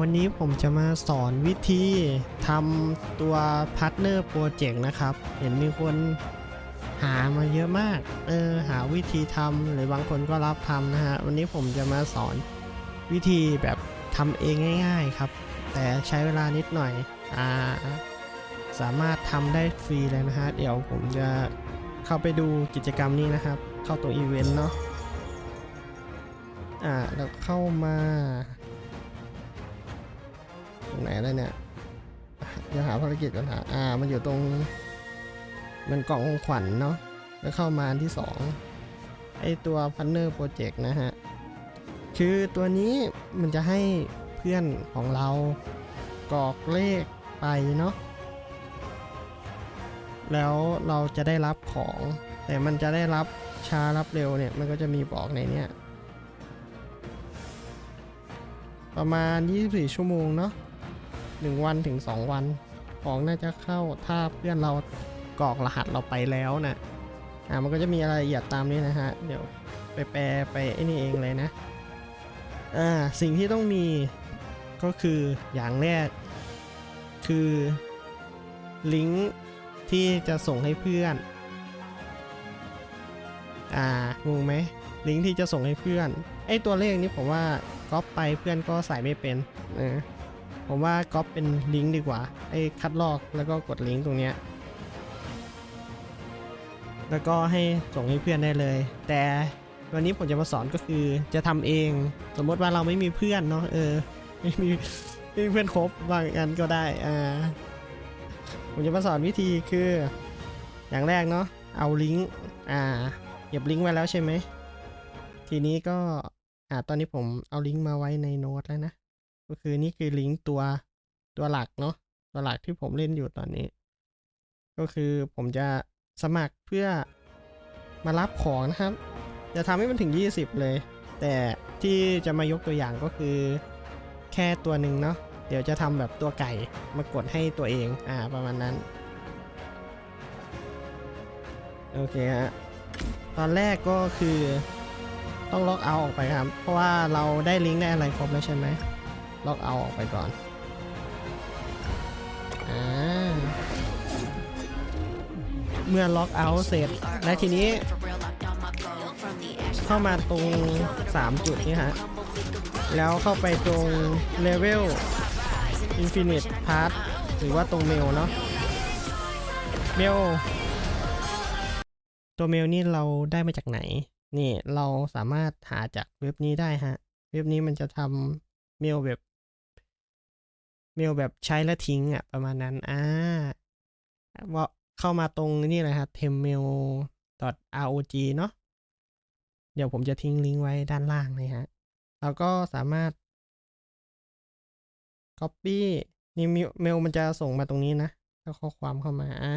วันนี้ผมจะมาสอนวิธีทำตัว Partner Project นะครับ เห็นมีคนหามาเยอะมาก เออ หาวิธีทำหรือบางคนก็รับทำนะฮะ วันนี้ผมจะมาสอนวิธีแบบทำเองง่าย ๆครับ แต่ใช้เวลานิดหน่อย อ่า สามารถทำได้ฟรีเลยนะฮะ เดี๋ยวผมจะเข้าไปดูกิจกรรมนี้นะครับ เข้าตัวอีเวนต์เนาะ อ่า แล้วเข้ามา รงไหนอะไรเนี่ยเดี๋ยวหาภารกิจก่อนหาอ่ามันอยู่ตรง มันกล่องขวัญเนาะแล้วเข้ามาอันที่สองไอตัว Partner Project นะฮะ คือตัวนี้มันจะให้เพื่อนของเรากรอกเลขไปเนาะแล้วเราจะได้รับของ แต่มันจะได้รับช้ารับเร็วเนี่ย มันก็จะมีบอกในเนี้ยประมาณ 24 ชั่วโมงเนาะ 1 วันถึง 2 วัน ของน่าจะเข้าถ้าเพื่อนเรากรอกรหัสเราไปแล้วนะอ่ามันก็จะมีรายละเอียดตามนี้นะฮะ เดี๋ยวไปแปลไปไอ้นี่เองเลยนะอ่าสิ่งที่ต้องมีก็คืออย่างแรก คือลิงก์ที่จะส่งให้เพื่อน อ่างงไหมลิงก์ที่จะส่งให้เพื่อนไอตัวเลขนี้ผมว่าก๊อปไปเพื่อนก็ใส่ไม่เป็นเออ ผมว่าก๊อปเป็นลิงก์ดีกว่า ไอคัดลอกแล้วก็กดลิงก์ตรงเนี้ย แล้วก็ให้ส่งให้เพื่อนได้เลย แต่วันนี้ผมจะมาสอนก็คือจะทำเอง สมมติว่าเราไม่มีเพื่อนเนาะเออไม่มีไม่มีเพื่อนครบบางอันก็ได้อ่าผมจะมาสอนวิธีคือ อย่างแรกเนาะเอาลิงก์อ่าเก็บลิงก์ไว้แล้วใช่ไหมทีนี้ก็อ่าตอนนี้ผมเอาลิงก์มาไว้ในโน้ตแล้วนะ ก็คือนี่คือลิงก์ตัวตัวหลักเนาะตัวหลักที่ผมเล่นอยู่ตอนนี้ ก็คือผมจะสมัครเพื่อมารับของนะครับ จะทำให้มันถึง 20 เลย แต่ที่จะมายกตัวอย่างก็คือแค่ตัวหนึ่งเนาะเดี๋ยวจะทำแบบตัวไก่มากดให้ตัวเองอ่าประมาณนั้น โอเคฮะตอนแรกก็คือต้องล็อกเอาออกไปครับ เพราะว่าเราได้ลิงก์ได้อะไรครบแล้วใช่ไหม ล็อกเอาออกไปก่อนอ่าเมื่อล็อกเอาเสร็จ และทีนี้ เข้ามาตรง 3 จุดนี้ฮะ แล้วเข้าไปตรงเลเวล Infinite Part หรือว่าตรงเมลเนาะเมลตัวเมลนี่เราได้มาจากไหน นี่เราสามารถหาจากเว็บนี้ได้ฮะ เว็บนี้มันจะทำเมลแบบ เมลแบบใช้แล้วทิ้งอะประมาณนั้นอ่าว่าเข้ามาตรงนี่เลยครับ temmail.rog เนาะเดี๋ยวผมจะทิ้งลิงก์ไว้ด้านล่างเลยฮะเราก็สามารถ copy นี่เมลมันจะส่งมาตรงนี้นะก็ข้อความเข้ามาอ่า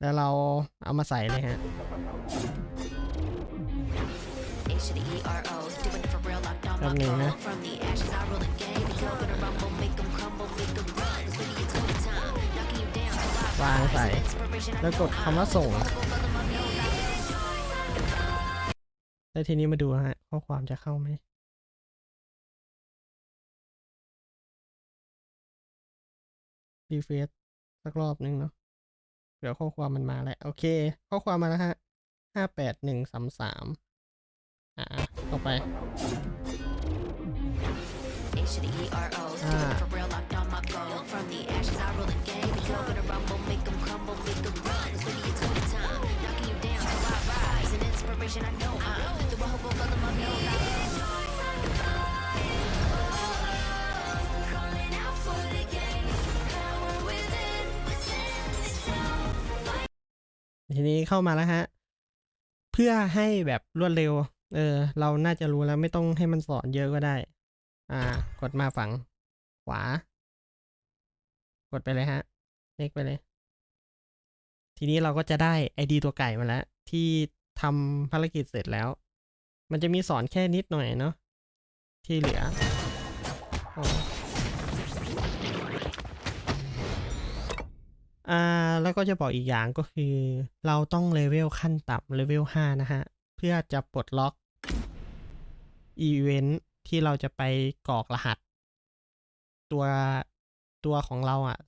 แล้วเราเอามาใส่เลยฮะแป๊บหนึงนะ วางใส่ แล้วกดคำว่าส่ง แล้วทีนี้มาดูฮะ ข้อความจะเข้าไหมรีเฟซสักรอบนึงเนาะเดี๋ยวข้อความมันมาแล้ว โอเค ข้อความมาแล้วฮะห้าแปดหนึ่งสามสามอ่าเข้าไป อ่าทีนี้เข้ามาแล้วฮะ เพื่อให้แบบรวดเร็ว เออ เราน่าจะรู้แล้วไม่ต้องให้มันสอนเยอะก็ได้ อ่ากดมาฝั่งขวา กดไปเลยฮะเล็กไปเลย ทีนี้เราก็จะได้ ID ตัวไก่มาแล้ว ที่ทำภารกิจเสร็จแล้ว มันจะมีสอนแค่นิดหน่อยเนาะที่เหลือออ่าแล้วก็จะบอกอีกอย่างก็คือ เราต้องเลเวลขั้นต่ำเลเวล5นะฮะ เพื่อจะปลดล็อกอีเวนท์ ที่เราจะไปกรอกรหัส ตัวตัวของเราอะ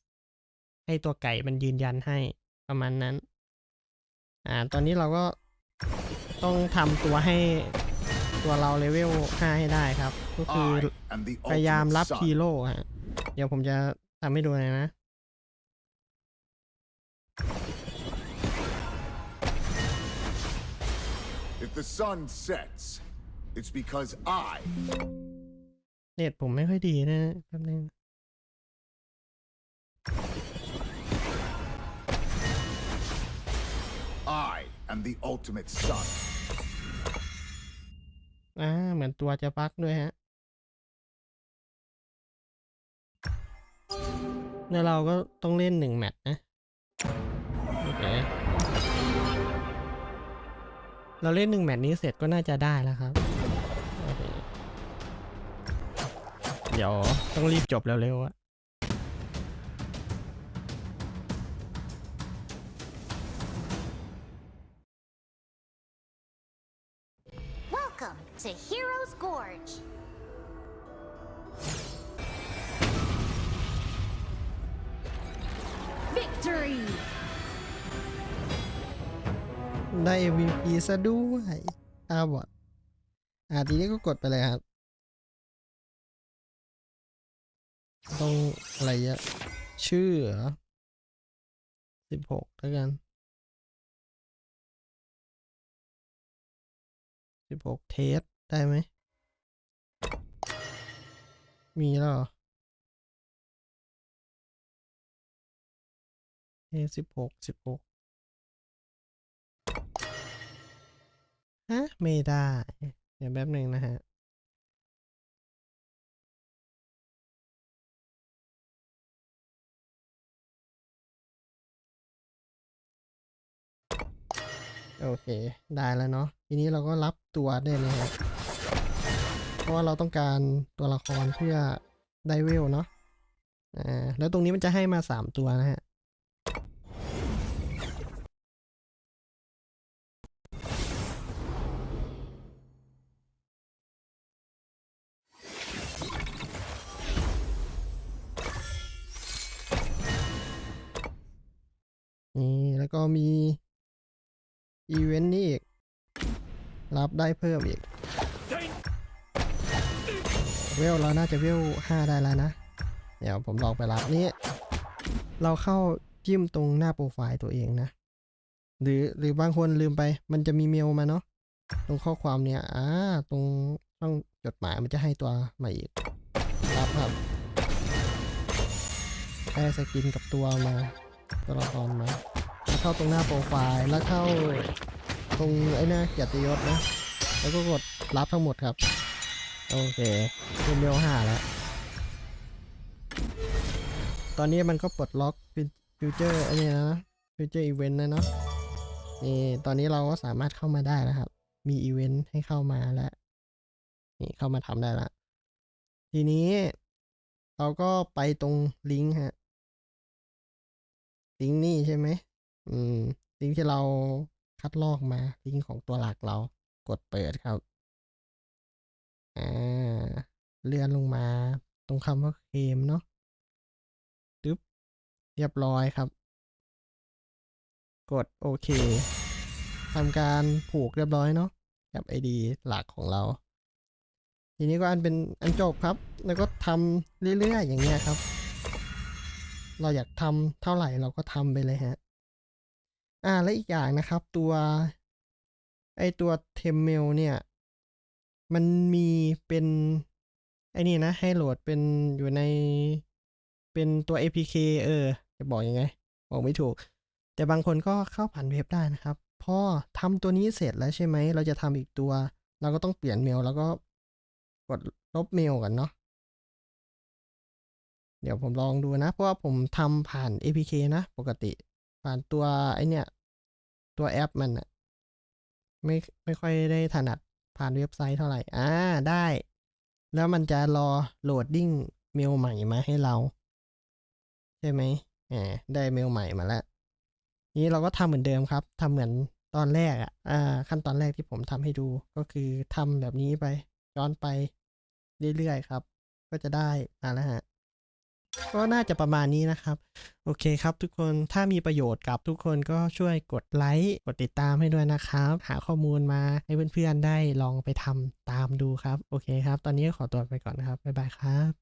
ให้ตัวไก่มันยืนยันให้ประมาณนั้น อ่า ตอนนี้เราก็ต้องทำตัวให้ตัวเราเลเวล 5 ให้ได้ครับ ก็คือ I am the พยายามรับ ultimate ฮี sun. โร่ฮะ เดี๋ยวผมจะทำให้ดูเลยนะ If the sun sets, it's because I เน็ตผมไม่ค่อยดีนะแป๊บนึง I am the ultimate sun. อ่าเหมือนตัวจะบั๊กด้วยฮะแล้วเราก็ต้องเล่นหนึ่งแมตช์นะ โอเค เราเล่นหนึ่งแมตช์นี้เสร็จก็น่าจะได้แล้วครับ เดี๋ยวต้องรีบจบเร็วๆอะ Welcome to Heroes Gorge. Victory! ได้ MVP ซะด้วยอาบอดอ่าทีนี้ก็กดไปเลยครับ ต้องอะไรเยอะชื่อเหรอสิบหกแล้วกันสิบหกเทสได้ไหม มีแล้วเหรอเทสสิบหกสิบหกฮะ ไม่ได้ เดี๋ยวแป๊บหนึ่งนะฮะ โอเค ได้แล้วเนาะ ทีนี้เราก็รับตัวได้เลยครับ เพราะว่าเราต้องการตัวละครเพื่อได้เวลเนาะ อ่า แล้วตรงนี้มันจะให้มาสามตัวนะฮะ นี่ แล้วก็มี อีเวนต์นี้อีก รับได้เพิ่มอีก เวลเราน่าจะเวลห้าได้แล้วนะ เดี๋ยวผมลองไปรับนี่เราเข้าจิ้มตรงหน้าโปรไฟล์ตัวเองนะ หรือหรือบางคนลืมไป มันจะมีเมลมาเนาะ ตรงข้อความเนี่ย อ่า ตรงช่องจดหมายมันจะให้ตัวม่อีก รับครับได้สกินกับตัวมาตัวละครมา เข้าตรงหน้าโปรไฟล์ แล้วเข้าตรงไอ้หน้าเกียรติยศนะ แล้วก็กดรับทั้งหมดครับ โอเคเป็นเมลห้าแล้ว ตอนนี้มันก็ปลดล็อกฟิวเจอร์ไอ้นี่นะฟิวเจอร์อีเวนต์นะเนาะ นี่ตอนนี้เราก็สามารถเข้ามาได้แล้วครับ มีอีเวนต์ให้เข้ามาแล้ว นี่เข้ามาทำได้ละ ทีนี้เราก็ไปตรงลิงก์ฮะลิงก์นี่ใช่ไหม อืมลิงก์ที่เราคัดลอกมาลิงก์ของตัวหลักเรากดเปิดครับ อ่า เลื่อนลงมา ตรงคำว่าเคมเนาะตึ๊บเรียบร้อยครับ กดโอเคทำการผูกเรียบร้อยเนาะกับ ID หลักของเรา ทีนี้ก็อันเป็นอันจบครับ แล้วก็ทำเรื่อยๆอย่างเงี้ยครับ เราอยากทำเท่าไหร่เราก็ทำไปเลยฮะ อ่า และอีกอย่างนะครับ ตัว ไอตัวเทมเมลเนี่ย มันมีเป็นไอ้นี่นะ ให้โหลดเป็นอยู่ในเป็นตัว APK เออ จะบอกยังไง บอกไม่ถูก แต่บางคนก็เข้าผ่านเว็บได้นะครับ พอทำตัวนี้เสร็จแล้วใช่ไหม เราจะทำอีกตัว เราก็ต้องเปลี่ยนเมล แล้วก็กดลบเมลก่อนเนาะเดี๋ยวผมลองดูนะ เพราะว่าผมทำผ่าน APK นะ ปกติ ผ่านตัวไอเนี่ยตัวแอปมันอะไม่ไม่ค่อยได้ถนัดผ่านเว็บไซต์เท่าไหร่ อ่า ได้ แล้วมันจะรอโหลดดิ้งเมลใหม่มาให้เรา ใช่ไหมแหมได้เมลใหม่มาแล้ว นี้เราก็ทำเหมือนเดิมครับทำเหมือนตอนแรกอะ อ่า ขั้นตอนแรกที่ผมทำให้ดู ก็คือทำแบบนี้ไป ย้อนไปเรื่อยๆครับ ก็จะได้มาแล้วฮะ ก็น่าจะประมาณนี้นะครับ โอเคครับทุกคนถ้ามีประโยชน์กับทุกคนก็ช่วยกดไลค์กดติดตามให้ด้วยนะครับ หาข้อมูลมาให้เพื่อนๆได้ลองไปทำตามดูครับ โอเคครับ ตอนนี้ขอตัวไปก่อนนะครับ บ๊ายบายครับ